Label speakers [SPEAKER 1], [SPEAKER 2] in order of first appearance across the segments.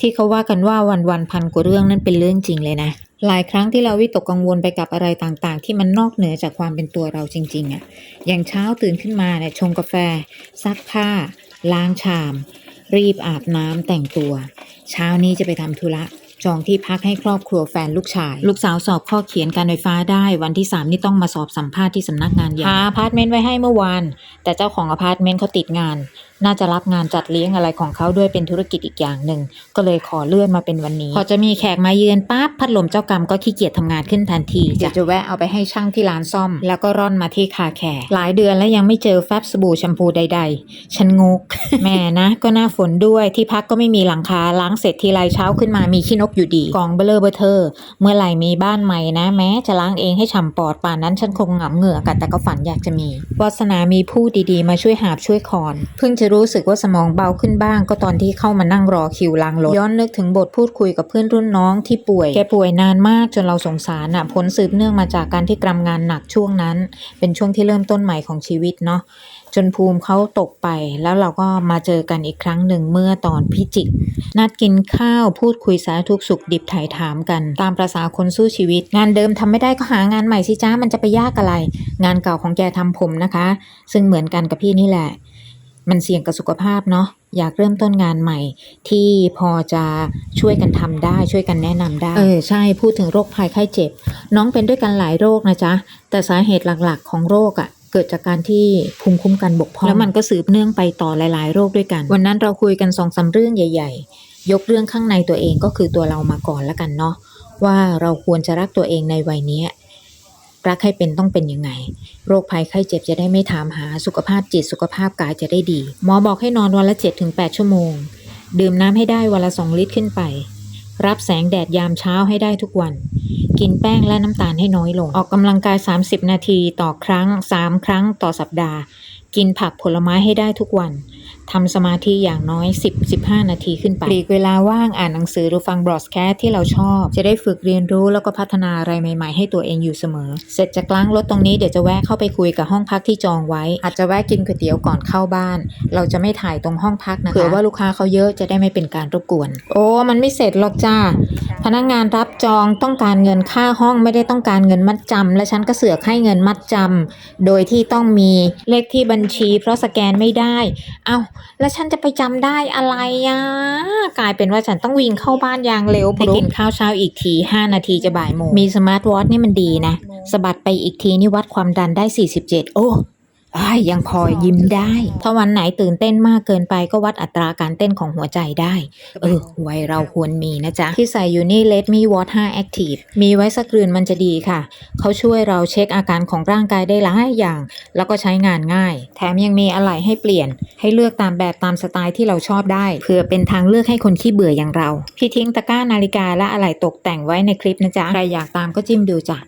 [SPEAKER 1] ที่เขาว่ากันว่าวันวันๆพันกว่าเรื่องนั้นเป็นเรื่องจริงเลยนะ หลายครั้งที่เราวิตกกังวลไปกับอะไรต่างๆ ที่มันนอกเหนือจากความเป็นตัวเราจริง ๆอะ่ะ อย่างเช้าตื่นขึ้นมาเนี่ยชงกาแฟ ซักผ้า ล้างชาม รีบอาบน้ำแต่งตัว เช้านี้จะไปทำธุระ จองที่พักให้ครอบครัวแฟนลูกชาย ลูกสาวสอบข้อเขียนการไฟฟ้าได้ วันที่ 3 นี่ต้องมาสอบสัมภาษณ์ที่สำนักงานใหญ่หาอพาร์ตเมนต์ไว้ให้เมื่อวาน แต่เจ้าของอพาร์ตเมนต์เขาติดงาน น่าจะรับงานจัดเลี้ยงอะไรของเขาด้วยเป็นธุรกิจอีกอย่างหนึ่ง ก็เลยขอเลื่อนมาเป็นวันนี้ พอจะมีแขกมาเยือนปั๊บพัดลมเจ้ากรรมก็ขี้เกียจทำงานขึ้นทันทีเดี๋ยวจะแวะเอาไปให้ช่างที่ร้านซ่อม แล้วก็ร่อนมาที่คาแคร์หลายเดือนแล้วยังไม่เจอแฟบสบู่แชมพูใด ๆ ฉันงก แม่นะ ก็หน้าฝนด้วยที่พักก็ไม่มีหลังคาล้างเสร็จทีไรเช้าขึ้นมามีขี้นกอยู่ดีกองเบลอเบอร์เทอเมื่อไหร่มีบ้านใหม่นะ แม้จะล้างเองให้ฉ่ำปอดป่านนั้นฉันคงหงำเหงื่อกันแต่ก็ฝันอยากจะมีวาสนามีผู้ดีๆ มาช่วยหาบช่วยคอน เพิ่งจะรู้สึกว่าสมองเบาขึ้นบ้าง ก็ตอนที่เข้ามานั่งรอคิวล้างรถย้อนนึกถึงบทพูดคุยกับเพื่อนรุ่นน้องที่ป่วยแกป่วยนานมากจนเราสงสารอะผลสืบเนื่องมาจากการที่กรำงานหนักช่วงนั้น เป็นช่วงที่เริ่มต้นใหม่ของชีวิตเนาะ จนภูมิเขาตกไป แล้วเราก็มาเจอกันอีกครั้งหนึ่งเมื่อตอนพิจิก นัดกินข้าวพูดคุยสารทุกสุขดิบถ่ายถามกัน ตามประษาคนสู้ชีวิต งานเดิมทำไม่ได้ก็หางานใหม่สิจ้ามันจะไปยากอะไร งานเก่าของแกทำผมนะคะ ซึ่งเหมือนกันกับพี่นี่แหละ มันเสี่ยงกับสุขภาพเนาะอยากเริ่มต้นงานใหม่ ที่พอจะช่วยกันทำได้ช่วยกันแนะนำได้ เออใช่พูดถึงโรคภัยไข้เจ็บ น้องเป็นด้วยกันหลายโรคนะจ๊ะ แต่สาเหตุหลักๆของโรคอะ่ะ เกิดจากการที่ภูมิคุ้มกันบกพร่องแล้วมันก็สืบเนื่องไปต่อหลาย ๆ โรคด้วยกัน วันนั้นเราคุยกันสองสามเรื่องใหญ่ ๆ ยกเรื่องข้างในตัวเองก็คือตัวเรามาก่อนแล้วกันเนาะว่าเราควรจะรักตัวเองในวัยเนี้ยรักให้เป็นต้องเป็นยังไง โรคภัยไข้เจ็บจะได้ไม่ถามหาสุขภาพจิตสุขภาพกายจะได้ดี หมอบอกให้นอนวันละ 7-8 ชั่วโมง ดื่มน้ำให้ได้วันละ 2 ลิตรขึ้นไป รับแสงแดดยามเช้าให้ได้ทุกวัน กินแป้งและน้ำตาลให้น้อยลง ออกกำลังกาย 30 นาทีต่อครั้ง 3 ครั้งต่อสัปดาห์ กินผักผลไม้ให้ได้ทุกวัน ทำสมาธิอย่างน้อย 10-15 นาทีขึ้นไปปลีกเวลาว่างอ่านหนังสือหรือฟังบรอดแคสที่เราชอบ จะได้ฝึกเรียนรู้แล้วก็พัฒนาอะไรใหม่ๆ ให้ตัวเองอยู่เสมอ เสร็จจากล้างรถตรงนี้เดี๋ยวจะแวะเข้าไปคุยกับห้องพักที่จองไว้ อาจจะแวะกินก๋วยเตี๋ยวก่อนเข้าบ้าน เราจะไม่ถ่ายตรงห้องพักนะคะเผื่อว่าลูกค้าเขาเยอะจะได้ไม่เป็นการรบกวน โอ้มันไม่เสร็จหรอกจ้าพนักงานรับจองต้องการเงินค่าห้องไม่ได้ต้องการเงินมัดจำและฉันก็เสือกให้เงินมัดจำโดยที่ต้องมีเลขที่บัญชี เพราะสแกนไม่ได้ เอ้าแล้วฉันจะไปจำได้อะไรอะกลายเป็นว่าฉันต้องวิ่งเข้าบ้านอย่างเร็วไปกินข้าวเช้าอีกที5นาทีจะบ่ายโมงมีสมาร์ทวอทนี่มันดีนะสะบัดไปอีกทีนี่วัดความดันได้ 47 โอ้อ้า ยยังพอยิ้มได้ ถ้าวันไหนตื่นเต้นมากเกินไปก็วัดอัตราการเต้นของหัวใจได้ เออ วัยเราควรมีนะจ๊ะ ที่ใส่อยู่นี่ Let Me Watch 5 Active มีไว้สักคืนมันจะดีค่ะ เขาช่วยเราเช็คอาการของร่างกายได้หลายอย่าง แล้วก็ใช้งานง่าย แถมยังมีอะไหล่ให้เปลี่ยน ให้เลือกตามแบบตามสไตล์ที่เราชอบได้ เพื่อเป็นทางเลือกให้คนขี้เบื่ออย่างเรา พี่ทิ้งตะกร้านาฬิกาและอะไหล่ตกแต่งไว้ในคลิปนะจ๊ะ ใครอยากตามก็จิ้มดูจ้ะ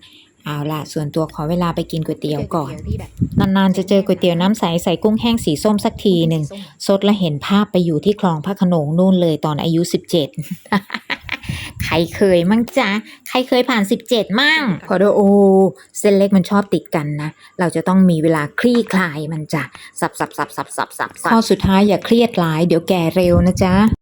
[SPEAKER 1] เอาล่ะ ส่วนตัวขอเวลาไปกินก๋วยเตี๋ยวก่อน นานๆจะเจอก๋วยเตี๋ยวน้ำใสใส่กุ้งแห้งสีส้มสักทีหนึ่งสดและเห็นภาพไปอยู่ที่คลองพระโขนงนู่นเลยตอนอายุ 17 ใครเคยมั่งจ๊ะ ใครเคยผ่าน 17 มั่ง พอดโอ เส้นเล็กมันชอบติดกันนะ เราจะต้องมีเวลาคลี่คลายมันจ้ะสับสับสับสับสับสับข้อสุดท้ายอย่าเครียดหลาย เดี๋ยวแก่เร็วนะจ๊ะ